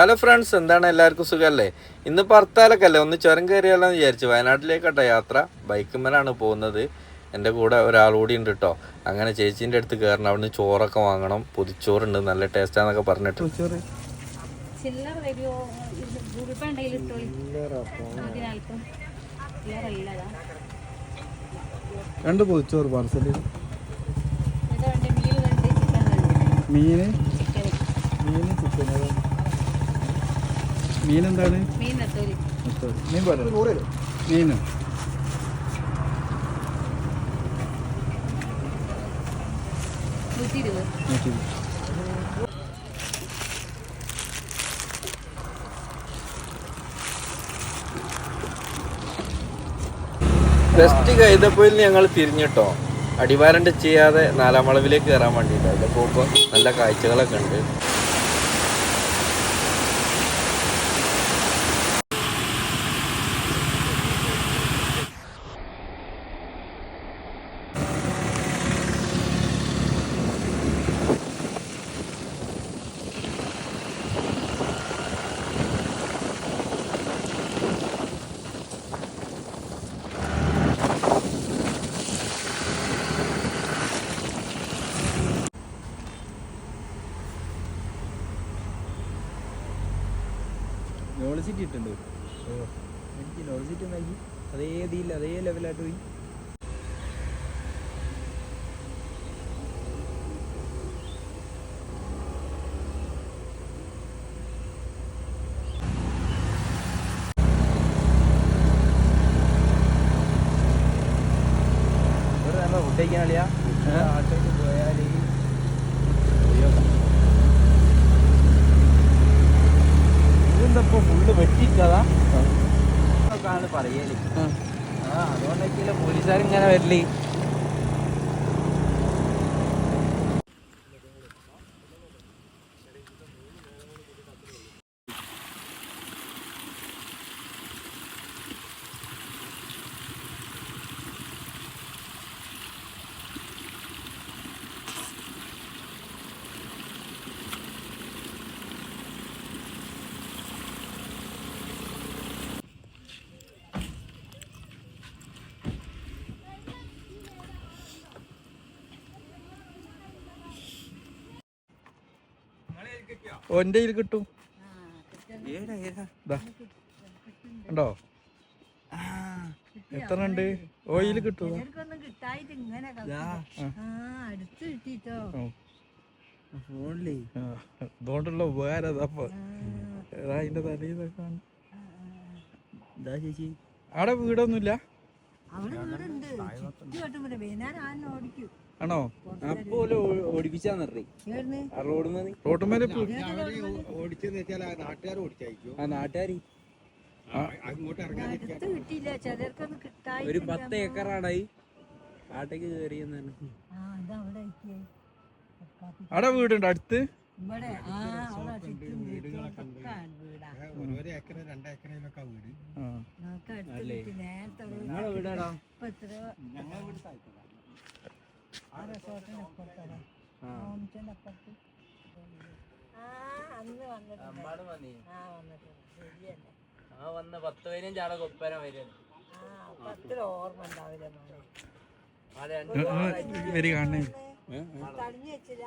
Hello friends എന്താണ് എല്ലാവർക്കും സുഖമല്ലേ ഇന്ന് പറത്താലൊക്കെ അല്ലേ? ഒന്ന് ചുരം കയറിയാലോ എന്ന് വിചാരിച്ചു. വയനാട്ടിലേക്കട്ട യാത്ര. ബൈക്കുമ്മലാണ് പോകുന്നത്. എന്റെ കൂടെ ഒരാളുകൂടി ഉണ്ട് കേട്ടോ അങ്ങനെ ചേച്ചീന്റെ അടുത്ത് കയറണം. അവിടുന്ന് ചോറൊക്കെ വാങ്ങണം. പൊതിച്ചോറുണ്ട്. നല്ല ടേസ്റ്റാന്നൊക്കെ പറഞ്ഞിട്ട്. രണ്ട് പൊതിച്ചോറ് പാർസൽ മീൻ മീന്? ചിക്കൻ മീൻ എന്താണ് മീൻ പറഞ്ഞു മീനോ കൈതപ്പൊയിൽ ഞങ്ങൾ തിരിഞ്ഞിട്ടോ? അടിവാരണ്ട് ചെയ്യാതെ നാലാം വളവിലേക്ക് കയറാൻ വേണ്ടിയിട്ടോ. അതിന്റെ പോകുമ്പോൾ നല്ല കാഴ്ചകളൊക്കെ ഉണ്ട്. നോളജിറ്റി ഇട്ടുണ്ട് എനിക്ക് നോളജിറ്റി ഉണ്ടാക്കി അതേ ഇതിൽ അതേ ലെവലായിട്ട് പോയി. ഫുഡ് കഴിക്കാൻ കളിയാ. ആണ് പറയൽ. അതുകൊണ്ടൊക്കെയല്ലേ പോലീസുകാരിങ്ങനെ വരൽ. ഒന്റെ കയ്യിൽ കിട്ടും. ഉണ്ടോ എത്ര ഉണ്ട്? ഓയിൽ കിട്ടും ഇവർക്കൊന്നും കിട്ടായിട്ട് ഇങ്ങനെ ആ അടുത്ത് കിട്ടിട്ടോ. ഫോണിലേ. ആ, അതുകൊണ്ടുള്ള ഉപകാരം അതപ്പോ അതിന്റെ തലയിലൊക്കെ എന്താ ചേച്ചി. അവിടെ വീടൊന്നുമില്ല? അവിടെ വീടുണ്ട്. ചുറ്റുവട്ടം വൈകുന്നേരം ആന ആണോ? അപ്പോ ഓടിപ്പിച്ചാന്നറിയ ഏടുന്ന് ആ റോഡിൽ നിന്ന്? റോട്ടുമേലെ ആ നാട്ടുകാരി? അടുത്ത് കിട്ടിയില്ല ചിലർക്കൊന്നും കിട്ടായി ഒരു പത്ത് ഏക്കറാടായി ആട്ടേക്ക് കയറിയെന്നാണ് ആ അവിടെ വീടുണ്ട് അടുത്ത്? ആ വീടാ. ആ. വീടാടാ? ആ. റിസോർട്ടിന്റെ അപ്പുറത്തല്ലേ ഓമിച്ചന്റെ അപ്പുറത്ത് ആ അന്ന് വന്നിട്ടുണ്ട്. ആ വന്നിട്ടുണ്ട്. ശരിയല്ലേ ആ വന്ന പത്ത് പേരും ചാട കൊപ്പര വരുന്നു അത്ര ഓർമ്മ ഉണ്ടാവില്ല തടിഞ്ഞു വെച്ചില്ല.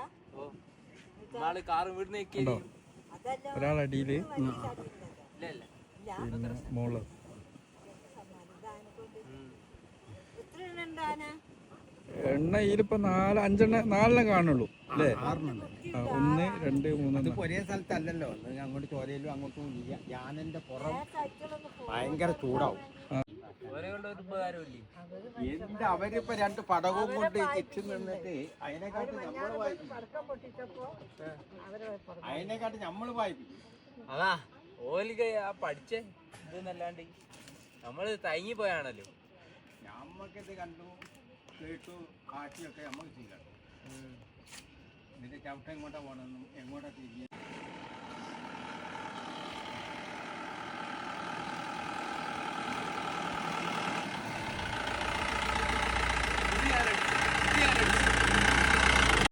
ഒരാളടിയിൽ. ഇല്ല ഇല്ല പിന്നെ മോൾ. എത്ര എണ്ണം ഉണ്ടാന എണ്ണ ഇതിലിപ്പോ നാല് അഞ്ചെണ്ണ നാലെണ്ണം കാണുള്ളൂ അല്ലേ? ഒന്ന് രണ്ട് മൂന്ന് ഒരേ സ്ഥലത്തല്ലല്ലോ. അങ്ങോട്ട് ചോരയിലും അങ്ങോട്ടും ഇല്ല. ഞാനെന്റെ പുറം ഭയങ്കര ചൂടാവും. എന്ത് അവരിപ്പോ രണ്ട് പടവും കൊണ്ട് ചുറ്റി നിന്നിട്ട് അതിനെക്കാട്ട് നമ്മൾ വായിക്കും അതിനെക്കാട്ട് നമ്മൾ വായിക്കും അതാ ഓലിക്ക് ആ പഠിച്ചേ ഇതെന്നല്ലാണ്ട് നമ്മൾ തയങ്ങി പോയാണല്ലോ. നമ്മക്കിത് കണ്ടു? കേട്ടു കാട്ടിയൊക്കെ നമുക്ക് ചെയ്യാം. നിന്റെ ചവിട്ടം എങ്ങോട്ടാണ് പോകണമെന്നും എങ്ങോട്ടാണ് തിരിഞ്ഞ്